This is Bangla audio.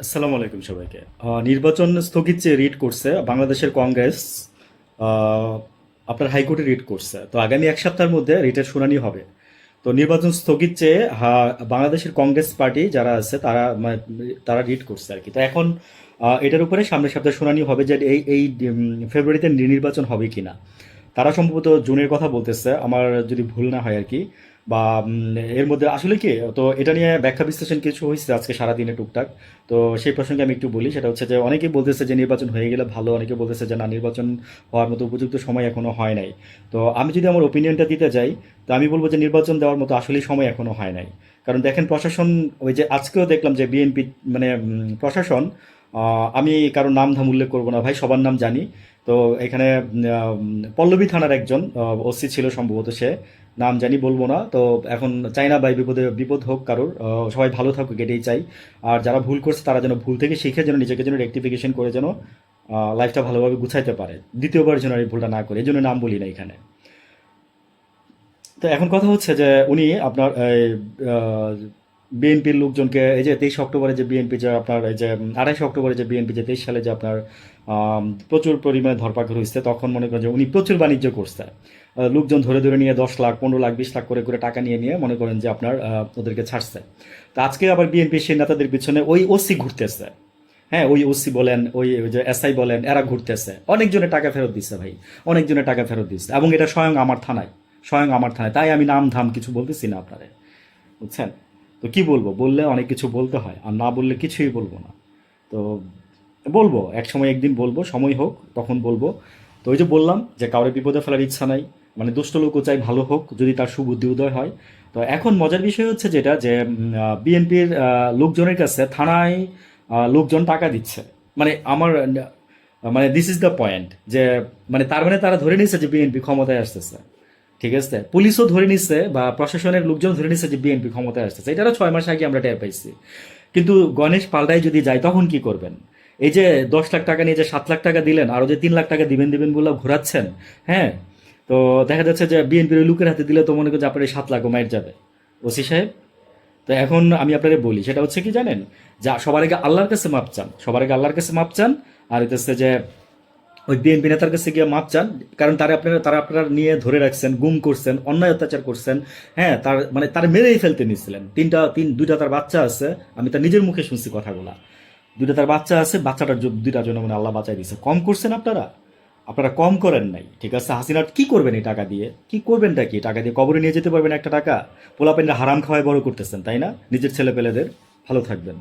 আসসালামু আলাইকুম সবাইকে। নির্বাচন স্থগিত যে রিট করছে, বাংলাদেশের কংগ্রেস আপনার হাইকোর্টে রিট করছে। তো আগামী এক সপ্তাহের মধ্যে রিটের শুনানি হবে। তো নির্বাচন স্থগিত চেয়ে হা- বাংলাদেশের কংগ্রেস পার্টি যারা আছে, তারা মানে তারা রিট করছে আর কি। তো এখন এটার উপরে সামনের সপ্তাহে শুনানি হবে যে এই এই ফেব্রুয়ারিতে নির্বাচন হবে কিনা। তারা সম্ভবত জুনের কথা বলতেছে, আমার যদি ভুল না হয় আর কি। বা এর মধ্যে আসলে কি, তো এটা নিয়ে ব্যাখ্যা বিশ্লেষণ কিছু হয়েছে আজকে সারাদিনে টুকটাক। তো সেই প্রসঙ্গে আমি একটু বলি, সেটা হচ্ছে যে অনেকেই বলতেছে যে নির্বাচন হয়ে গেলে ভালো, অনেকে বলতেছে যে না, নির্বাচন হওয়ার মতো উপযুক্ত সময় এখনও হয় নাই। তো আমি যদি আমার ওপিনিয়নটা দিতে যাই, তো আমি বলব যে নির্বাচন দেওয়ার মতো আসলেই সময় এখনও হয় নাই। কারণ দেখেন প্রশাসন, ওই যে আজকেও দেখলাম যে বিএনপি মানে প্রশাসন আমি কারোর নাম ধাম উল্লেখ করব না, ভাই, সবার নাম জানি। তো এখানে পল্লবী থানার একজন ওসি ছিল সম্ভবত সে। নাম জানি বলব না। তো এখন চাই না ভাই বিপদে, বিপদ হোক কারোর। সবাই ভালো থাকুক, এটাই চাই। আর যারা ভুল করছে, তারা যেন ভুল থেকে শিখে, যেন নিজেকে যেন রেক্টিফিকেশন করে যেন লাইফটা ভালোভাবে গুছাইতে পারে। দ্বিতীয়বার যেন এই ভুলটা না করে, এই জন্য নাম বলি না এখানে। তো এখন কথা হচ্ছে যে, উনি আপনার বিএনপির লোকজনকে, এই যে তেইশ অক্টোবরে যে বিএনপি যে আপনার, এই যে আড়াইশে অক্টোবরে যে বিএনপি যে তেইশ সালে যে আপনার প্রচুর পরিমাণে ধরপাকড় হয়েছে, তখন মনে করেন যে উনি প্রচুর বাণিজ্য করছে। লোকজন ধরে ধরে নিয়ে দশ লাখ, পনেরো লাখ, বিশ লাখ করে করে টাকা নিয়ে নিয়ে মনে করেন যে আপনার ওদেরকে ছাড়ছে। তো আজকে আবার বিএনপি সেই নেতাদের পিছনে ওই ওসি ঘুরতেছে। হ্যাঁ ওই ওসি বলেন, ওই যে এসআই বলেন, এরা ঘুরতেছে। অনেকজনের টাকা ফেরত দিচ্ছে ভাই, অনেকজনের টাকা ফেরত দিচ্ছে এবং এটা স্বয়ং আমার থানায়, স্বয়ং আমার থানায়। তাই আমি নাম ধাম কিছু বলতেছি না আপনারে, বুঝছেন? তো কি বলব? বললে অনেক কিছু বলতে হয়, আর না বললে কিছুই বলব না। তো বলব, এক সময় একদিন বলব, সময় হোক, তখন বলব। তো ওই যে বললাম যে কাউরে বিপদে ফেলার ইচ্ছা নাই মানে দুষ্ট লোকও চাই ভালো হোক, যদি তার সুবুদ্ধি উদয় হয়। তো এখন মজার বিষয় হচ্ছে যেটা যে বিএনপির লোকজনের কাছে থানায় লোকজন টাকা দিচ্ছে। মানে আমার মানে দিস ইজ দ্য পয়েন্ট যে মানে তার মানে তারা ধরে নিয়েছে যে বিএনপি ক্ষমতায় আসতেছে। ঠিক আছে? পুলিশও ধরে নিচ্ছে বা প্রশাসনের লোকজন ধরে নিচ্ছে যে বিএনপি ক্ষমতায় আসতেছে। এটারও ছয় মাস আগে আমরা টের পাইছি। কিন্তু গণেশ পাল্টায় যদি যায়, তখন কি করবেন? এই যে দশ লাখ টাকা নিয়ে যে সাত লাখ টাকা দিলেন, আরও যে তিন লাখ টাকা দিবেন দিবেন বলে ঘোরাচ্ছেন হ্যাঁ? তো দেখা যাচ্ছে যে বিএনপির লোকের হাতে দিলে তো মনে করছে আপনার এই সাত লাখ মাইট যাবে। ওসি সাহেব, তো এখন আমি আপনাদের বলি, সেটা হচ্ছে কি জানেন? যা সবার আগে আল্লাহর কাছে মাপ চান, সবার আগে আল্লাহর কাছে মাপ চান, আর হচ্ছে যে ওই বিএনপি নেতার কাছে গিয়ে মাপ চান, কারণ তারা আপনারা তারা আপনারা নিয়ে ধরে রাখছেন, গুম করছেন, অন্যায় অত্যাচার করছেন হ্যাঁ তার মানে তার মেরেই ফেলতে নিয়েছিলেন তিনটা, তিন, দুইটা তার বাচ্চা আছে, আমি তার নিজের মুখে শুনছি কথাগুলা। দুইটা তার বাচ্চা আছে বাচ্চাটার দুইটার জন্য মানে আল্লাহ বাঁচাই দিয়েছে। কম করছেন আপনারা? আপনারা কম করেন নাই। ঠিক আছে, হাসিনা কি করবেন এই টাকা দিয়ে? কি করবেনটা কি? টাকা দিয়ে কবরে নিয়ে যেতে পারবেন একটা টাকা? পোলাপেনরা হারাম খাওয়ায় বড় করতেছেন, তাই না? নিজের ছেলে পেলেদের ভালো থাকবেন।